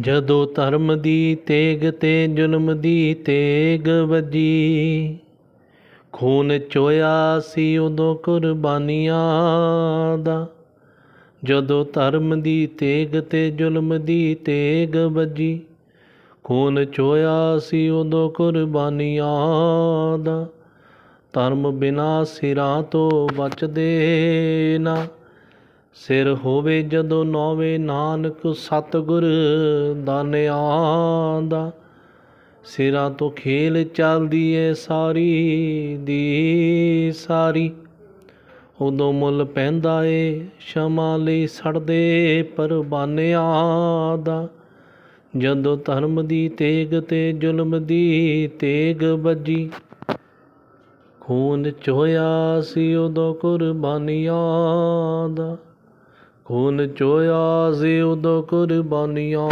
ਜਦੋਂ ਧਰਮ ਦੀ ਤੇਗ ਤੇ ਜ਼ੁਲਮ ਦੀ ਤੇਗ ਵੱਜੀ, ਖੂਨ ਚੋਇਆ ਸੀ ਉਦੋਂ ਕੁਰਬਾਨੀਆਂ ਦਾ। ਜਦੋਂ ਧਰਮ ਦੀ ਤੇਗ ਤੇ ਜ਼ੁਲਮ ਦੀ ਤੇਗ ਵੱਜੀ, ਖੂਨ ਚੋਇਆ ਸੀ ਉਦੋਂ ਕੁਰਬਾਨੀਆਂ ਦਾ। ਧਰਮ ਬਿਨਾ ਸਿਰਾਂ ਤੋਂ ਬਚਦੇ ਨਾ। ਸਿਰ ਹੋਵੇ ਜਦੋਂ ਨੌਵੇ ਨਾਨਕ ਸਤਿਗੁਰ ਦਾਨਿਆਂ ਦਾ ਸਿਰਾਂ ਤੋਂ ਖੇਲ ਚੱਲਦੀ ਏ ਸਾਰੀ ਦੀ ਸਾਰੀ। ਉਦੋਂ ਮੁੱਲ ਪੈਂਦਾ ਏ, ਸ਼ਮਾ ਲਈ ਸੜਦੇ ਪਰਬਾਨਿਆਂ ਦਾ ਜਦੋਂ ਧਰਮ ਦੀ ਤੇਗ ਤੇ ਜ਼ੁਲਮ ਦੀ ਤੇਗ ਵੱਜੀ। ਖੂਨ ਚੋਇਆ ਸੀ ਉਦੋਂ ਕੁਰਬਾਨੀਆਂ ਦਾ ਖੂਨ ਚੋਇਆ ਸੀ ਉਦੋਂ ਕੁਰਬਾਨੀਆਂ